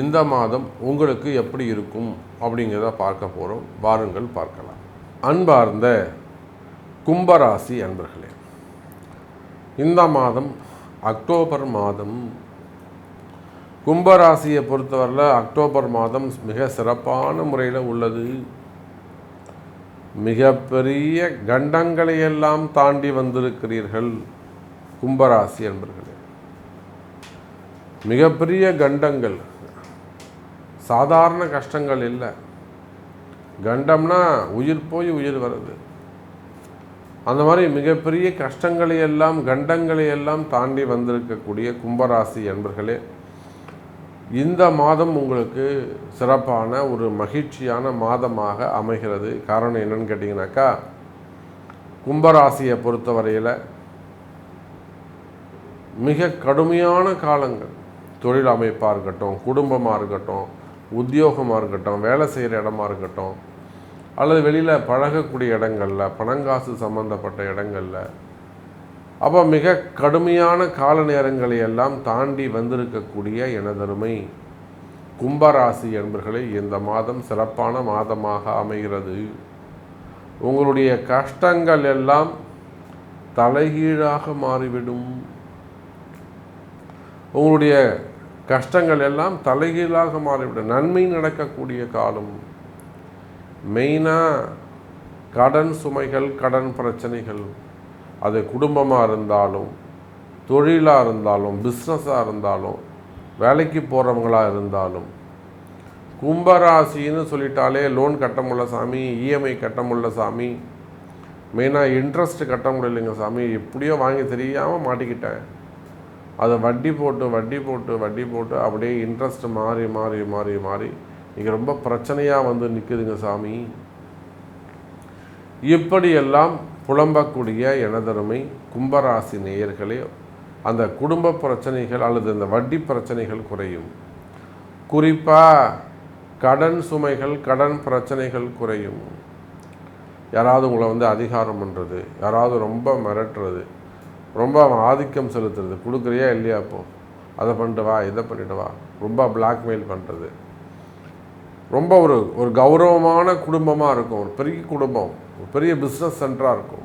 இந்த மாதம் உங்களுக்கு எப்படி இருக்கும் அப்படிங்கிறத பார்க்க போகிறோம் வாருங்கள் பார்க்கலாம். அன்பார்ந்த கும்பராசி அன்பர்களே இந்த மாதம் அக்டோபர் மாதம் கும்பராசியை பொறுத்தவரையில் அக்டோபர் மாதம் மிக சிறப்பான முறையில் உள்ளது. மிகப்பெரிய கண்டங்களை எல்லாம் தாண்டி வந்திருக்கிறீர்கள் கும்பராசி அன்பர்களே. மிகப்பெரிய கண்டங்கள் சாதாரண கஷ்டங்கள் இல்லை. கண்டம்னா உயிர் போய் உயிர் வருது. அந்த மாதிரி மிகப்பெரிய கஷ்டங்களை எல்லாம் கண்டங்களை எல்லாம் தாண்டி வந்திருக்கக்கூடிய கும்பராசி என்பர்களே இந்த மாதம் உங்களுக்கு சிறப்பான ஒரு மகிழ்ச்சியான மாதமாக அமைகிறது. காரணம் என்னன்னு கேட்டிங்கனாக்கா கும்பராசியை பொறுத்தவரையில் மிக கடுமையான காலங்கள். தொழில் அமைப்பாக இருக்கட்டும் குடும்பமாக இருக்கட்டும் உத்தியோகமாக இருக்கட்டும் வேலை செய்கிற இடமா இருக்கட்டும் அல்லது வெளியில் பழகக்கூடிய இடங்களில் பணங்காசு சம்மந்தப்பட்ட இடங்களில் அப்போ மிக கடுமையான கால நேரங்களை எல்லாம் தாண்டி வந்திருக்கக்கூடிய எனதருமை கும்பராசி என்பர்களை இந்த மாதம் சிறப்பான மாதமாக அமைகிறது. உங்களுடைய கஷ்டங்கள் எல்லாம் தலைகீழாக மாறிவிடும். உங்களுடைய கஷ்டங்கள் எல்லாம் தலைகீழாக மாறிவிடும். நன்மை நடக்கக்கூடிய காலம். மெயினாக கடன் சுமைகள் கடன் பிரச்சனைகள். அது குடும்பமாக இருந்தாலும் தொழிலாக இருந்தாலும் பிஸ்னஸாக இருந்தாலும் வேலைக்கு போகிறவங்களாக இருந்தாலும் கும்பராசின்னு சொல்லிட்டாலே லோன் கட்ட முடியல சாமி இஎம்ஐ கட்ட முடியல சாமி. மெயினாக இன்ட்ரெஸ்ட் கட்ட முடியலைங்க சாமி. எப்படியோ வாங்கி தெரியாமல் மாட்டிக்கிட்டேன். அதை வட்டி போட்டு வட்டி போட்டு வட்டி போட்டு அப்படியே இன்ட்ரெஸ்ட் மாறி மாறி மாறி மாறி இங்கே ரொம்ப பிரச்சனையாக வந்து நிற்குதுங்க சாமி. இப்படியெல்லாம் புலம்பக்கூடிய எனதருமை கும்பராசி நேயர்களே அந்த குடும்ப பிரச்சனைகள் அல்லது அந்த வட்டி பிரச்சனைகள் குறையும். குறிப்பாக கடன் சுமைகள் கடன் பிரச்சனைகள் குறையும். யாராவது உங்களை வந்து அதிகாரம் பண்ணுறது யாராவது ரொம்ப மிரட்டுறது ரொம்ப அவன் ஆதிக்கம் செலுத்துறது. கொடுக்குறியா இல்லையா அப்போ அதை பண்ணிட்டு வா இதை பண்ணிட்டு வா. ரொம்ப பிளாக்மெயில் பண்ணுறது ரொம்ப ஒரு ஒரு கௌரவமான குடும்பமாக இருக்கும். ஒரு பெரிய குடும்பம். ஒரு பெரிய பிஸ்னஸ் சென்டராக இருக்கும்.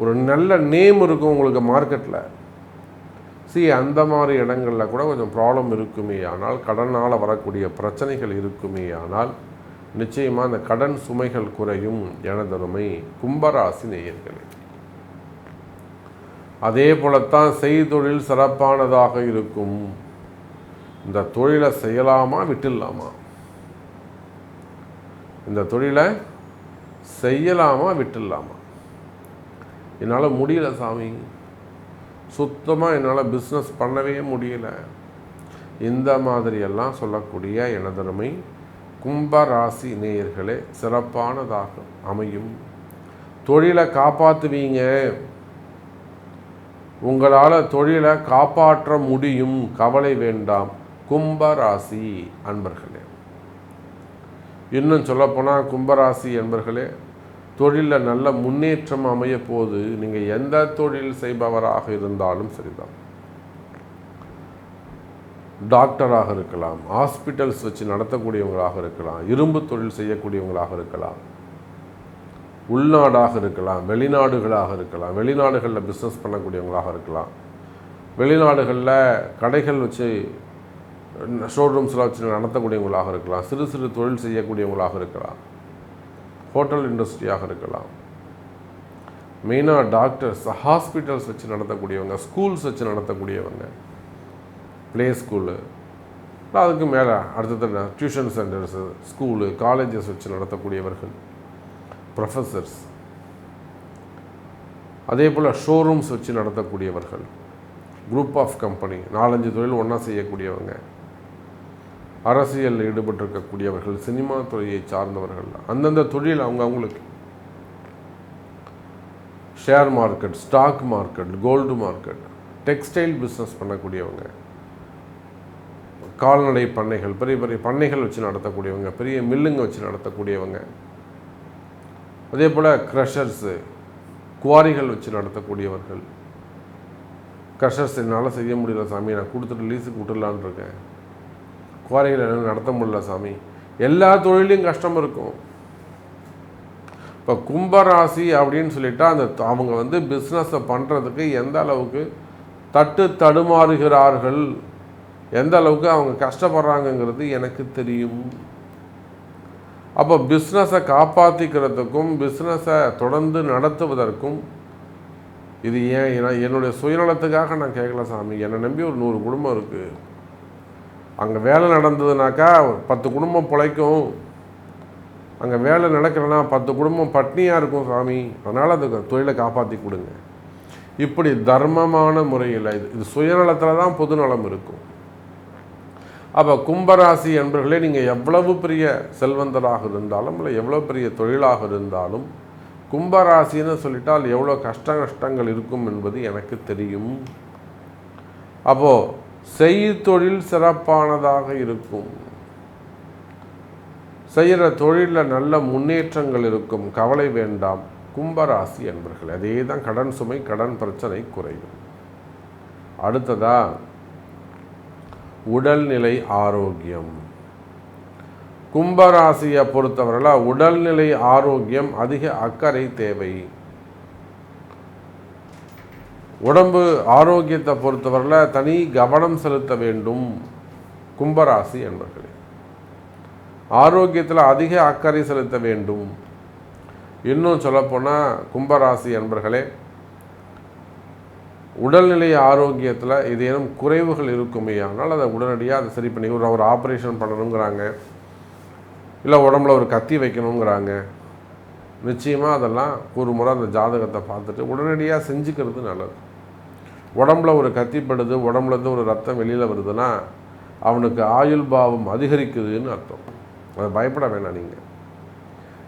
ஒரு நல்ல நேம் இருக்கும் உங்களுக்கு மார்க்கெட்டில் சி அந்த மாதிரி இடங்களில் கூட கொஞ்சம் ப்ராப்ளம் இருக்குமே ஆனால் கடனால் வரக்கூடிய பிரச்சனைகள் இருக்குமே ஆனால் நிச்சயமாக அந்த கடன் சுமைகள் குறையும் எனதருமை கும்பராசி நேயர்களே. அதே போலத்தான் செய்தொழில் சிறப்பானதாக இருக்கும். இந்த தொழிலை செய்யலாமா விட்டுடலாமா? இந்த தொழிலை செய்யலாமா விட்டுடலாமா? என்னால் முடியல சாமி. சுத்தமாக என்னால் பிஸ்னஸ் பண்ணவே முடியல. இந்த மாதிரியெல்லாம் சொல்லக்கூடிய எனதருமை கும்பராசி நேயர்களே சிறப்பானதாக அமையும். தொழிலை காப்பாற்றுவீங்க உங்களால் தொழிலை காப்பாற்ற முடியும் கவலை வேண்டாம். கும்பராசி அன்பர்களே. இன்னும் சொல்லப்போனால் கும்பராசி என்பர்களே தொழிலில் நல்ல முன்னேற்றம் அமைய போது நீங்கள் எந்த தொழில் செய்பவராக இருந்தாலும் சரிதான். டாக்டராக இருக்கலாம் ஹாஸ்பிட்டல்ஸ் வச்சு நடத்தக்கூடியவங்களாக இருக்கலாம் இரும்பு தொழில் செய்யக்கூடியவங்களாக இருக்கலாம். உள்நாடாக இருக்கலாம் வெளிநாடுகளாக இருக்கலாம் வெளிநாடுகளில் பிஸ்னஸ் பண்ணக்கூடியவங்களாக இருக்கலாம். வெளிநாடுகளில் கடைகள் வச்சு ஷோரூம்ஸ்லாம் வச்சு நடத்தக்கூடியவங்களாக இருக்கலாம் சிறு சிறு தொழில் செய்யக்கூடியவங்களாக இருக்கலாம் ஹோட்டல் இண்டஸ்ட்ரியாக இருக்கலாம். மெயினாக டாக்டர்ஸ் ஹாஸ்பிட்டல்ஸ் வச்சு நடத்தக்கூடியவங்க ஸ்கூல்ஸ் வச்சு நடத்தக்கூடியவங்க ப்ளே ஸ்கூலு அதுக்கு மேலே அடுத்தது டியூஷன் சென்டர்ஸு ஸ்கூலு காலேஜஸ் வச்சு நடத்தக்கூடியவர்கள். ப்ரொஃபஸர்ஸ் அதே போல் ஷோரூம்ஸ் வச்சு நடத்தக்கூடியவர்கள். குரூப் ஆஃப் கம்பெனி நாலஞ்சு தொழில் ஒன்றா செய்யக்கூடியவங்க. அரசியலில் ஈடுபட்டிருக்கக்கூடியவர்கள் சினிமா துறையை சார்ந்தவர்கள் அந்தந்த தொழில் அவங்க அவங்களுக்கு. Share market stock market gold market textile business பண்ணக்கூடியவங்க. கால்நடை பண்ணைகள் பெரிய பெரிய பண்ணைகள் வச்சு நடத்தக்கூடியவங்க பெரிய மில்லுங்க வச்சு நடத்தக்கூடியவங்க. அதே போல் க்ரஷர்ஸு குவாரிகள் வச்சு நடத்தக்கூடியவர்கள். க்ரஷர்ஸ் என்னால் செய்ய முடியல சாமி. நான் கொடுத்துட்டு லீஸுக்கு விட்டுடலான் இருக்கேன். குவாரிகள் என்னால் நடத்த முடியல சாமி. எல்லா தொழிலையும் கஷ்டம் இருக்கும். இப்போ கும்பராசி அப்படின்னு சொல்லிட்டா அந்த அவங்க வந்து பிஸ்னஸை பண்ணுறதுக்கு எந்த அளவுக்கு தட்டு தடுமாறுகிறார்கள் எந்த அளவுக்கு அவங்க கஷ்டப்படுறாங்கங்கிறது எனக்கு தெரியும். அப்போ பிஸ்னஸை காப்பாற்றிக்கிறதுக்கும் பிஸ்னஸை தொடர்ந்து நடத்துவதற்கும் இது ஏன் என்னுடைய சுயநலத்துக்காக நான் கேட்கல சாமி. என்னை நம்பி ஒரு நூறு குடும்பம் இருக்குது அங்கே வேலை நடந்ததுனாக்கா பத்து குடும்பம் பிழைக்கும். அங்கே வேலை நடக்கலைன்னா பத்து குடும்பம் பட்னியாக இருக்கும் சாமி. அதனால் அந்த தொழிலை காப்பாற்றி கொடுங்க. இப்படி தர்மமான முறையில் இது இது சுயநலத்தில் தான் பொதுநலம் இருக்கும். அப்போ கும்பராசி என்பர்களே நீங்கள் எவ்வளவு பெரிய செல்வந்தராக இருந்தாலும் இல்லை எவ்வளோ பெரிய தொழிலாக இருந்தாலும் கும்பராசின்னு சொல்லிட்டால் எவ்வளோ கஷ்ட நஷ்டங்கள் இருக்கும் என்பது எனக்கு தெரியும். அப்போது செய்தொழில் சிறப்பானதாக இருக்கும். செய்கிற தொழிலில் நல்ல முன்னேற்றங்கள் இருக்கும். கவலை வேண்டாம். கும்பராசி என்பர்கள் அதே தான் கடன் சுமை கடன் பிரச்சனை குறையும். அடுத்ததாக உடல்நிலை ஆரோக்கியம். கும்பராசியை பொறுத்தவரையில் உடல்நிலை ஆரோக்கியம் அதிக அக்கறை தேவை. உடம்பு ஆரோக்கியத்தை பொறுத்தவரையில் தனி கவனம் செலுத்த வேண்டும் கும்பராசி என்பர்களே. ஆரோக்கியத்தில் அதிக அக்கறை செலுத்த வேண்டும். இன்னும் சொல்லப்போனால் கும்பராசி என்பர்களே உடல்நிலை ஆரோக்கியத்தில் ஏதேனும் குறைவுகள் இருக்குமே ஆனால் அதை உடனடியாக அதை சரி பண்ணி ஒரு ஒரு ஆப்ரேஷன் பண்ணணுங்கிறாங்க. இல்லை உடம்புல ஒரு கத்தி வைக்கணுங்கிறாங்க. நிச்சயமாக அதெல்லாம் ஒரு முறை அந்த ஜாதகத்தை பார்த்துட்டு உடனடியாக செஞ்சுக்கிறது நல்லது. உடம்புல ஒரு கத்திப்படுது உடம்புலேருந்து ஒரு ரத்தம் வெளியில் வருதுன்னா அவனுக்கு ஆயுள் பாவம் அதிகரிக்குதுன்னு அர்த்தம். அதை பயப்பட வேணாம் நீங்கள்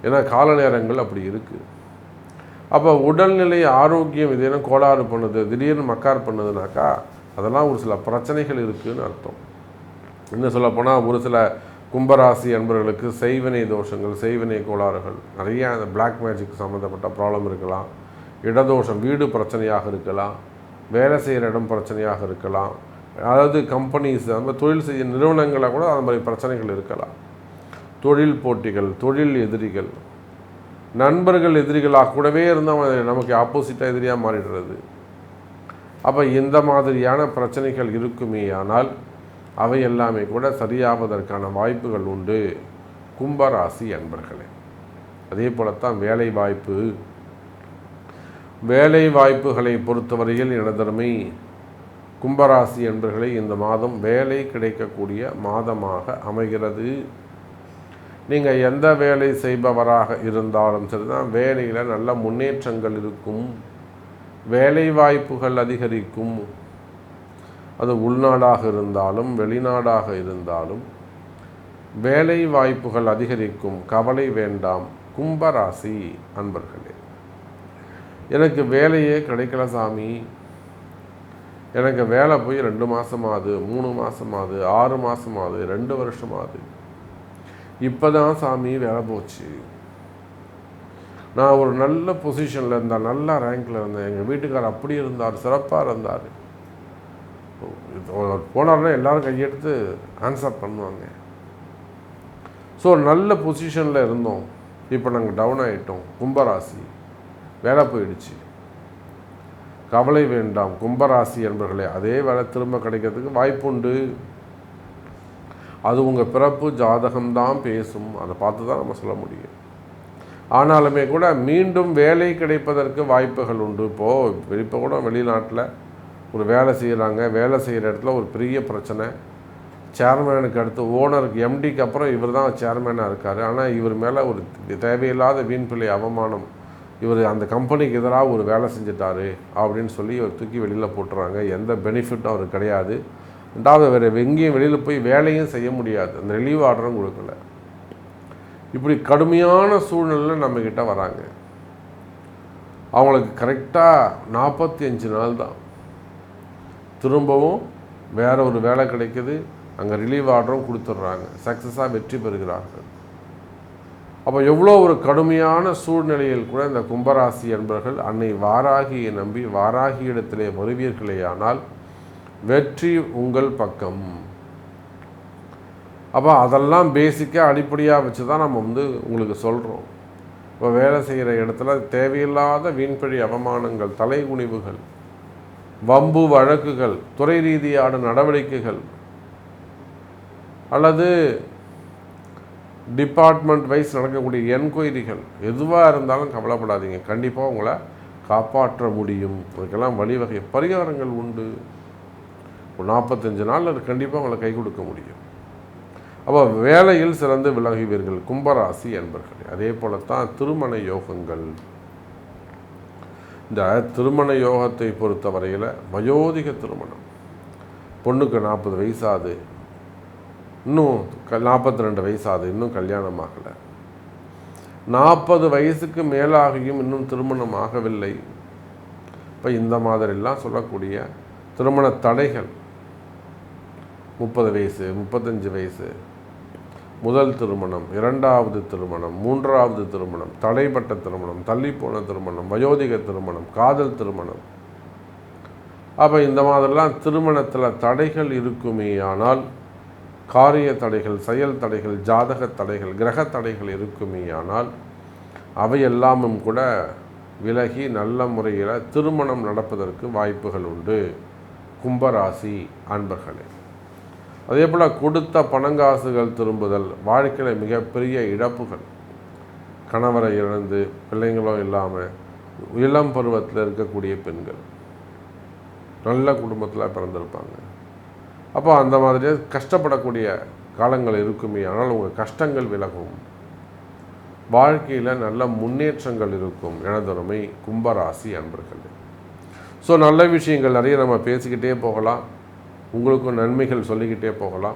ஏன்னா கால நேரங்கள் அப்படி இருக்குது அப்போ உடல்நிலை ஆரோக்கியம் இதேனும் கோளாறு பண்ணுது திடீர்னு மக்கார் பண்ணுதுனாக்கா அதெல்லாம் ஒரு சில பிரச்சனைகள் இருக்குதுன்னு அர்த்தம். இன்னும் சொல்லப்போனால் ஒரு சில கும்பராசி அன்பர்களுக்கு செய்வினை தோஷங்கள் செய்வினை கோளாறுகள் நிறைய அந்த பிளாக் மேஜிக் சம்மந்தப்பட்ட ப்ராப்ளம் இருக்கலாம். இடதோஷம் வீடு பிரச்சனையாக இருக்கலாம். வேலை செய்கிற இடம் பிரச்சனையாக இருக்கலாம். அதாவது கம்பெனிஸ் அந்த மாதிரி தொழில் செய்ய நிறுவனங்களில் கூட அந்த மாதிரி பிரச்சனைகள் இருக்கலாம். தொழில் போட்டிகள் தொழில் எதிரிகள் நண்பர்கள் எதிரிகளாக கூடவே இருந்தால் நமக்கு ஆப்போசிட்டாக எதிரியாக மாறிடுறது. அப்போ இந்த மாதிரியான பிரச்சனைகள் இருக்குமே ஆனால் அவை எல்லாமே கூட சரியாவதற்கான வாய்ப்புகள் உண்டு. கும்பராசி அன்பர்களே அதே போலத்தான் வேலை வாய்ப்பு வேலை வாய்ப்புகளை பொறுத்தவரையில் எனதருமை கும்பராசி என்பர்களை இந்த மாதம் வேலை கிடைக்கக்கூடிய மாதமாக அமைகிறது. நீங்கள் எந்த வேலை செய்பவராக இருந்தாலும் சரிதான். வேலையில் நல்ல முன்னேற்றங்கள் இருக்கும். வேலை வாய்ப்புகள் அதிகரிக்கும். அது உள்நாடாக இருந்தாலும் வெளிநாடாக இருந்தாலும் வேலை வாய்ப்புகள் அதிகரிக்கும். கவலை வேண்டாம். கும்பராசி அன்பர்களே எனக்கு வேலையே கிடைக்கல சாமி. எனக்கு வேலை போய் ரெண்டு மாதமாகுது மூணு மாதமாகுது ஆறு மாதமாகுது ரெண்டு வருஷமாகுது இப்போ தான் சாமி வேலை போச்சு. நான் ஒரு நல்ல பொசிஷனில் இருந்தேன் நல்ல ரேங்கில் இருந்தேன். எங்கள் வீட்டுக்கார் அப்படி இருந்தார் சிறப்பாக இருந்தார். போனார்னா எல்லோரும் கையெடுத்து ஆன்சர் பண்ணுவாங்க. ஸோ நல்ல பொசிஷனில் இருந்தோம். இப்போ நாங்கள் டவுன் ஆகிட்டோம் கும்பராசி வேலை போயிடுச்சு. கவலை வேண்டாம். கும்பராசி என்பர்களே அதே வேலை திரும்ப கிடைக்கிறதுக்கு வாய்ப்புண்டு. அது உங்கள் பிறப்பு ஜாதகம்தான் பேசும். அதை பார்த்து தான் நம்ம சொல்ல முடியும். ஆனாலுமே கூட மீண்டும் வேலை கிடைப்பதற்கு வாய்ப்புகள் உண்டு. இப்போது இப்போ கூட வெளிநாட்டில் ஒரு வேலை செய்கிறாங்க வேலை செய்கிற இடத்துல ஒரு பெரிய பிரச்சனை. சேர்மேனுக்கு அடுத்து ஓனருக்கு எம்டிக்கு அப்புறம் இவர் தான் சேர்மேனாக இருக்கார். ஆனால் இவர் மேலே ஒரு தேவையில்லாத வீண்பிள்ளை அவமானம். இவர் அந்த கம்பெனிக்கு எதிராக ஒரு வேலை செஞ்சிட்டாரு அப்படின்னு சொல்லி இவர் தூக்கி வெளியில் போட்டுறாங்க. எந்த பெனிஃபிட்டும் அவருக்கு கிடையாது. ரெண்டாவது வேறு எங்கேயும் வெளியில் போய் வேலையும் செய்ய முடியாது. அந்த ரிலீவ் ஆர்டரும் கொடுக்கல. இப்படி கடுமையான சூழ்நிலை நம்மக்கிட்ட வராங்க. அவங்களுக்கு கரெக்டாக நாற்பத்தி அஞ்சு நாள் தான். திரும்பவும் வேறு ஒரு வேலை கிடைக்குது. அங்கே ரிலீவ் ஆர்டரும் கொடுத்துட்றாங்க. சக்ஸஸாக வெற்றி பெறுகிறார்கள். அப்போ எவ்வளோ ஒரு கடுமையான சூழ்நிலையில் கூட இந்த கும்பராசி என்பர்கள் அன்னை வாராகியை நம்பி வாராகி இடத்திலே வருவீர்களேயானால் ஆனால் வெற்றி உங்கள் பக்கம். அப்போ அதெல்லாம் பேசிக்காக அடிப்படையாக வச்சு தான் நம்ம வந்து உங்களுக்கு சொல்கிறோம் இப்போ வேலை செய்கிற இடத்துல தேவையில்லாத வீண்பழி அவமானங்கள் தலைகுனிவுகள் வம்பு வழக்குகள் துறை ரீதியான நடவடிக்கைகள் அல்லது டிபார்ட்மெண்ட் வைஸ் நடக்கக்கூடிய என்கொயரிகள் எதுவாக இருந்தாலும் கவலைப்படாதீங்க. கண்டிப்பாக உங்களை காப்பாற்ற முடியும். அதுக்கெல்லாம் வழிவகை பரிகாரங்கள் உண்டு. ஒரு நாற்பத்தஞ்சு நாளில் கண்டிப்பாக உங்களை கை கொடுக்க முடியும். அப்போ வேலையில் சிறந்து விலகுவீர்கள் கும்பராசி என்பர்கள். அதே போல தான் திருமண யோகங்கள். இந்த திருமண யோகத்தை பொறுத்த வரையில் வயோதிக திருமணம். பொண்ணுக்கு நாற்பது வயசாது. இன்னும் க நாற்பத்தி ரெண்டு வயசாது இன்னும் கல்யாணம் ஆகலை. நாற்பது வயசுக்கு மேலாகியும் இன்னும் திருமணம் ஆகவில்லை. இப்போ இந்த மாதிரிலாம் சொல்லக்கூடிய திருமண தடைகள். முப்பது வயசு முப்பத்தஞ்சு வயசு. முதல் திருமணம் இரண்டாவது திருமணம் மூன்றாவது திருமணம் தடைப்பட்ட திருமணம் தள்ளிப்போன திருமணம் வயோதிக திருமணம் காதல் திருமணம். அப்போ இந்த மாதிரிலாம் திருமணத்தில் தடைகள் இருக்குமே ஆனால் காரிய தடைகள் செயல் தடைகள் ஜாதக தடைகள் கிரக தடைகள் இருக்குமே ஆனால் அவையெல்லாமும் கூட விலகி நல்ல முறையில் திருமணம் நடப்பதற்கு வாய்ப்புகள் உண்டு. கும்பராசி அன்பர்களே. அதே போல் கொடுத்த பணங்காசுகள் திரும்புதல் வாழ்க்கையில் மிகப்பெரிய இழப்புகள். கணவரை இழந்து பிள்ளைங்களும் இல்லாமல் இளம் பருவத்தில் இருக்கக்கூடிய பெண்கள். நல்ல குடும்பத்தில் பிறந்திருப்பாங்க. அப்போ அந்த மாதிரி கஷ்டப்படக்கூடிய காலங்கள் இருக்குமே ஆனால் உங்கள் கஷ்டங்கள் விலகும். வாழ்க்கையில் நல்ல முன்னேற்றங்கள் இருக்கும் எனதொருமை கும்பராசி அன்பர்கள். ஸோ நல்ல விஷயங்கள் நிறைய நம்ம பேசிக்கிட்டே போகலாம். உங்களுக்கும் நன்மைகள் சொல்லிக்கிட்டே போகலாம்.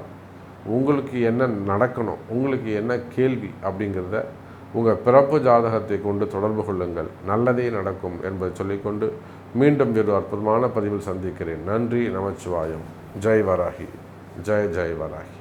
உங்களுக்கு என்ன நடக்கணும் உங்களுக்கு என்ன கேள்வி அப்படிங்கிறத உங்கள் பிறப்பு ஜாதகத்தை கொண்டு தொடர்பு கொள்ளுங்கள். நல்லதே நடக்கும் என்பதை சொல்லிக்கொண்டு மீண்டும் வேறு அற்புதமான பதிவில் சந்திக்கிறேன். நன்றி நமச்சிவாயம். ஜெய் வராகி. ஜெய் ஜெய் வராகி.